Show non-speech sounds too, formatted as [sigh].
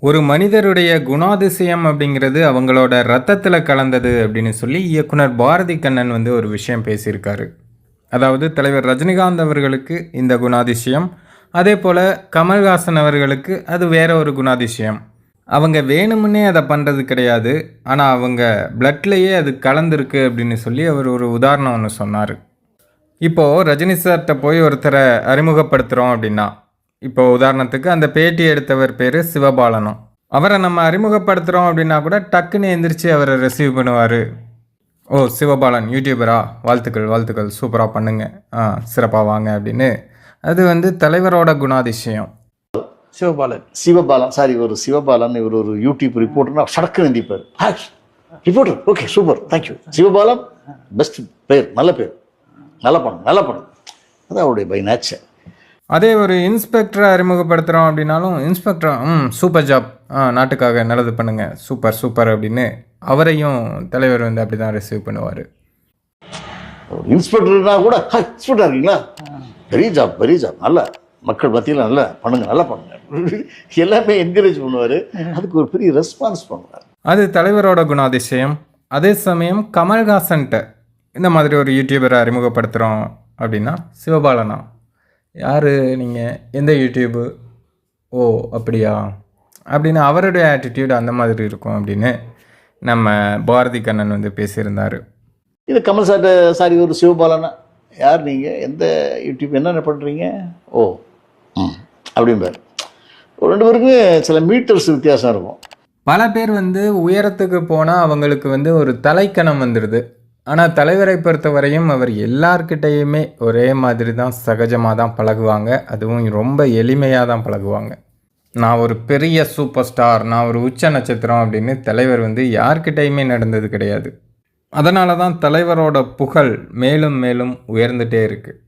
ஒரு மனிதருடைய குணாதிசயம் அப்படிங்கிறது அவங்களோட ரத்தத்தில் கலந்தது அப்படின்னு சொல்லி இயக்குனர் பாரதி கண்ணன் வந்து ஒரு விஷயம் பேசியிருக்காரு. அதாவது தலைவர் ரஜினிகாந்த் அவர்களுக்கு இந்த குணாதிசயம் அதே போல் கமல்ஹாசன் அவர்களுக்கு அது வேற ஒரு குணாதிசயம். அவங்க வேணுமுன்னே அதை பண்ணுறது கிடையாது ஆனால் அவங்க பிளட்லேயே அது கலந்துருக்கு அப்படின்னு சொல்லி அவர் ஒரு உதாரணம் ஒன்று சொன்னார். இப்போது ரஜினி சார்கிட்ட போய் ஒருத்தரை அறிமுகப்படுத்துகிறோம் அப்படின்னா இப்போ உதாரணத்துக்கு அந்த பேட்டி எடுத்தவர் பேர் சிவபாலனும். அவரை நம்ம அறிமுகப்படுத்துகிறோம் அப்படின்னா கூட டக்குன்னு எந்திரிச்சு அவரை ரிசீவ் பண்ணுவார். ஓ சிவபாலன் யூடியூபரா வாழ்த்துக்கள் வாழ்த்துக்கள். சூப்பராக பண்ணுங்க. ஆ சிறப்பாக வாங்க அப்படின்னு. அது வந்து தலைவரோட குணாதிசயம். சிவபாலன். சிவபாலன் சாரி ஒரு சிவபாலன் இவர் ஒரு யூடியூப் ரிப்போர்ட்டர் சடக்கு நிந்திப்பார் reporter okay super thank you Sivabalan best பேர் நல்ல பேர் நல்ல படம் நல்ல படம். அது அவருடைய பை நேச்சர் அதே ஒரு இன்ஸ்பெக்டரை அறிமுகப்படுத்துகிறோம் அப்படின்னாலும் இன்ஸ்பெக்டர் ம் சூப்பர் ஜாப். ஆ நாட்டுக்காக நல்லது பண்ணுங்க. சூப்பர் சூப்பர் அப்படின்னு அவரையும் தலைவர் வந்து அப்படி தான் ரிசீவ் பண்ணுவார் இன்ஸ்பெக்டர்னா கூட "ஹாய், இன்ஸ்பெக்டர் இருக்கீங்களா? பெரிய ஜாப் பெரிய ஜாப். நல்ல மக்கள் மத்தியில் நல்லா பண்ணுங்க நல்லா பண்ணுங்க. [laughs] எல்லாமே என்கரேஜ் பண்ணுவார். அதுக்கு ஒரு பெரிய ரெஸ்பான்ஸ் பண்ணுவார். அது தலைவரோட குணாதிசயம். அதே சமயம் கமல்ஹாசன்ட்ட இந்த மாதிரி ஒரு யூடியூபரை அறிமுகப்படுத்துகிறோம் அப்படின்னா சிவபாலனா யார் நீங்கள் எந்த யூடியூபு ஓ அப்படியா? அப்படின்னு அவருடைய ஆட்டிடியூட் அந்த மாதிரி இருக்கும் அப்படின்னு நம்ம பாரதி கண்ணன் வந்து பேசியிருந்தார். இது கமல் சார் சாரி ஒரு சிவபாலனா. யார் நீங்கள் எந்த யூடியூப் என்னென்ன பண்ணுறீங்க ஓ ம் அப்படிம்பார். ரெண்டு பேருக்குமே சில மீட்டர்ஸ் வித்தியாசம் இருக்கும். பல பேர் வந்து உயரத்துக்கு போனால் அவங்களுக்கு வந்து ஒரு தலைக்கணம் வந்துடுது ஆனால் தலைவரை பொறுத்தவரையும் அவர் எல்லார்கிட்டேயுமே ஒரே மாதிரி தான் சகஜமாக தான் பழகுவாங்க. அதுவும் ரொம்ப எளிமையாக தான் பழகுவாங்க. நான் ஒரு பெரிய சூப்பர் ஸ்டார் நான் ஒரு உச்ச நட்சத்திரம் அப்படின்னு தலைவர் வந்து யார்கிட்டயுமே நடந்தது கிடையாது. அதனால தான் தலைவரோட புகழ் மேலும் மேலும் உயர்ந்துகிட்டே இருக்குது